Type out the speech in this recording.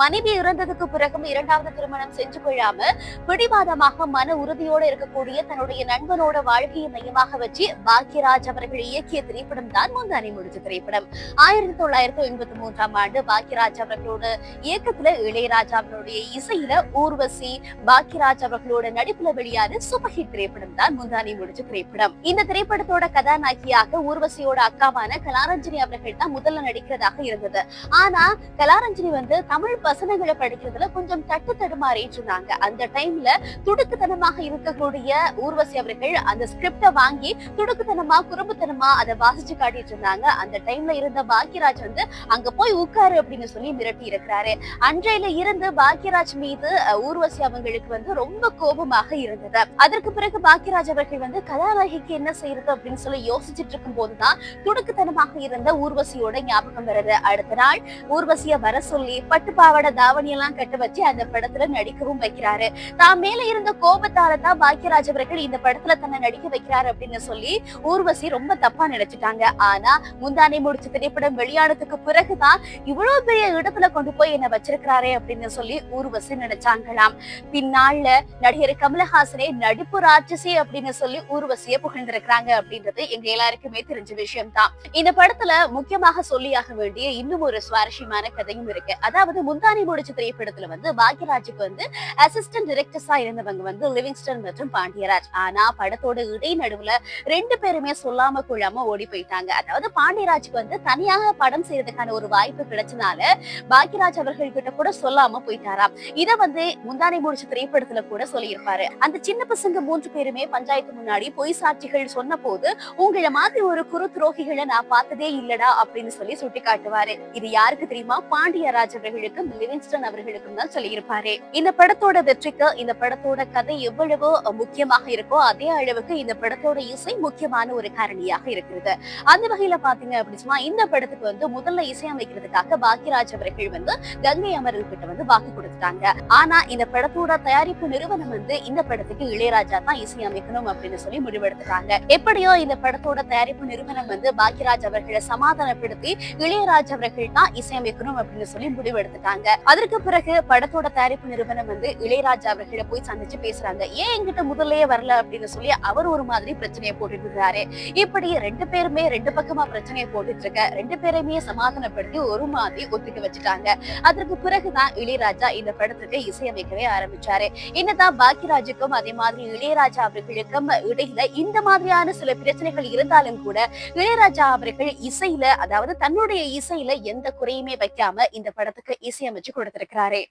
மனைவி இறந்ததுக்கு பிறகும் இரண்டாவது திருமணம் செஞ்சு கொள்ளாம பிடிவாதமாக மன உறுதியோடு இருக்கக்கூடிய தன்னுடைய நண்பனோட வாழ்க்கையை மையமாக வச்சு பாக்யராஜ் அவர்கள் இயக்கிய திரைப்படம் தான் முந்தானி முடிச்ச திரைப்படம். ஆயிரத்தி தொள்ளாயிரத்தி எண்பத்தி மூன்றாம் ஆண்டு பாக்யராஜ் அவர்களோட இயக்கத்துல இளையராஜா அவர்களுடைய இசையில ஊர்வசி பாக்யராஜ் அவர்களோட நடிப்புல வெளியான சூப்பர் ஹிட் திரைப்படம் தான் முந்தானி முடிச்ச திரைப்படம். இந்த திரைப்படத்தோட கதாநாயகியாக ஊர்வசியோட அக்காவான கலாரஞ்சனி அவர்கள் தான் முதல்ல நடிக்கிறதாக இருந்தது. ஆனா கலாரஞ்சனி வந்து தமிழ் வசனங்களை படிக்கிறதுல கொஞ்சம் தட்டு தடுமாறிட்டு இருந்தாங்க. அந்த டைம்ல துடுக்குத்தனமாக இருக்கக்கூடிய ஊர்வசி அவர்கள் அந்த ஸ்கிரிப்ட வாங்கி துடுக்குத்தனமா குறும்புத்தனமா அதை வாசிச்சு காட்டிட்டு இருந்தாங்க. அந்த டைம்ல இருந்த பாக்யராஜ் வந்து அங்க போய் உட்காரு அப்படின்னு சொல்லி மிரட்டி இருக்கிறாரு. அன்றையில இருந்து பாக்யராஜ் மீது ஊர்வசி அவங்களுக்கு வந்து ரொம்ப கோபமாக இருந்தது. அதற்கு பிறகு பாக்யராஜ் அவர்கள் வந்து கதாநாயகிக்கு என்ன செய்யறது அப்படின்னு சொல்லி யோசிச்சுட்டு இருக்கும் போதுதான் துடுக்குத்தனமாக இருந்த ஊர்வசியோட ஞாபகம் வருது. அடுத்த நாள் ஊர்வசிய வர சொல்லி பட்டுப்பா பாவாடை தாவணி எல்லாம் கட்ட வச்சு அந்த படத்துல நடிக்கவும் வைக்கிறாரு. தான் மேல இருந்த கோபத்தால தான் பாக்யராஜ் அவர்கள் இந்த படத்துல தன்னை நடிக்க வைக்கிறாரு அப்படின்னு சொல்லி ஊர்வசி ரொம்ப தப்பா நினைச்சிட்டாங்க. ஆனா முந்தானை முடிச்ச திரைப்படம் வெளியானதுக்கு பிறகுதான் இவ்வளவு பெரிய இடத்துல கொண்டு போய் என்ன வச்சிருக்கிறாரே அப்படின்னு சொல்லி ஊர்வசி நினைச்சாங்களாம். பின்னாள்ல நடிகர் கமலஹாசனே நடிப்பு ராட்சசி அப்படின்னு சொல்லி ஊர்வசிய புகழ்ந்திருக்கிறாங்க அப்படின்றது எங்க எல்லாருக்குமே தெரிஞ்ச விஷயம் தான் இந்த படத்துல முக்கியமாக சொல்லியாக வேண்டிய இன்னும் ஒரு சுவாரஸ்யமான கதையும் இருக்கு. அதாவது முந்தானி முடிச்ச திரைப்படத்துல வந்து பாக்யராஜுக்கு வந்து அசிஸ்டன்ட் டிரெக்டர்ஸா இருந்தவங்க வந்து லிவிங்ஸ்டன் மற்றும் பாண்டியராஜ். ஆனா படத்தோட இடை நடுவுல ரெண்டு பேருமே சொல்லாம கொள்ளாம ஓடி போயிட்டாங்க. அதாவது பாண்டியராஜுக்கு வந்து தனியாக படம் செய்யறதுக்கான ஒரு வாய்ப்பு கிடைச்சனால பாக்யராஜ் அவர்கள் கிட்ட கூட சொல்லாம போயிட்டாராம். இத வந்து முந்தானை முடிச்ச திரைப்படத்துல கூட சொல்லியிருப்பாரு. அந்த சின்ன பசங்க மூன்று பேருமே பஞ்சாயத்து முன்னாடி பொய் சாட்சிகள் சொன்ன போது உங்களை மாதிரி ஒரு குரு துரோகிகளை நான் பார்த்ததே இல்லடா அப்படின்னு சொல்லி சுட்டி காட்டுவாரு இது யாருக்கு தெரியுமா? பாண்டியராஜ் அவர்களுக்கு அவர்களுக்கும் லிவிங்ஸ்டன் அவர்களுக்கும் தான் சொல்லியிருப்பாரு. இந்த படத்தோட வெற்றிக்கு இந்த படத்தோட கதை எவ்வளவு முக்கியமாக இருக்கோ அதே அளவுக்கு இந்த படத்தோட இசை முக்கியமான ஒரு காரணியாக இருக்கிறது. அந்த வகையில பாத்தீங்க அப்படின்னு இந்த படத்துக்கு வந்து முதல்ல இசையமைக்கிறதுக்காக பாக்யராஜ் அவர்கள் வந்து கங்கை அமரல் கிட்ட வந்து வாக்கு கொடுத்துட்டாங்க. ஆனா இந்த படத்தோட தயாரிப்பு நிறுவனம் வந்து இந்த படத்துக்கு இளையராஜா தான் இசையமைக்கணும் அப்படின்னு சொல்லி முடிவெடுத்துட்டாங்க. எப்படியோ இந்த படத்தோட தயாரிப்பு நிறுவனம் வந்து பாக்யராஜ் அவர்களை சமாதானப்படுத்தி இளையராஜ் அவர்கள் தான் இசையமைக்கணும் அப்படின்னு சொல்லி முடிவெடுத்துட்டாங்க. சொல்றாங்க அதற்கு பிறகு படத்தோட தயாரிப்பு நிறுவனம் வந்து இளையராஜா அவர்களை போய் சந்திச்சு பேசுறாங்க. ஏன் எங்கிட்ட முதல்லயே வரல அப்படின்னு சொல்லி அவர் ஒரு மாதிரி பிரச்சனையை போட்டுட்டு இருந்தாரு இப்படி ரெண்டு பேருமே ரெண்டு பக்கமா பிரச்சனையை போட்டுட்டு இருக்க ரெண்டு பேரையுமே சமாதானப்படுத்தி ஒரு மாதிரி ஒத்துக்க வச்சுட்டாங்க. அதற்கு பிறகுதான் இளையராஜா இந்த படத்துக்கு இசையமைக்கவே ஆரம்பிச்சாரு. என்னதான் பாக்கியராஜுக்கும் அதே மாதிரி இளையராஜா அவர்களுக்கும் இடையில இந்த மாதிரியான சில பிரச்சனைகள் இருந்தாலும் கூட இளையராஜா அவர்கள் இசையில அதாவது தன்னுடைய இசையில எந்த குறையுமே வைக்காம இந்த படத்துக்கு இசை இசையமைச்சு கொடுத்திருக்கிறாரு.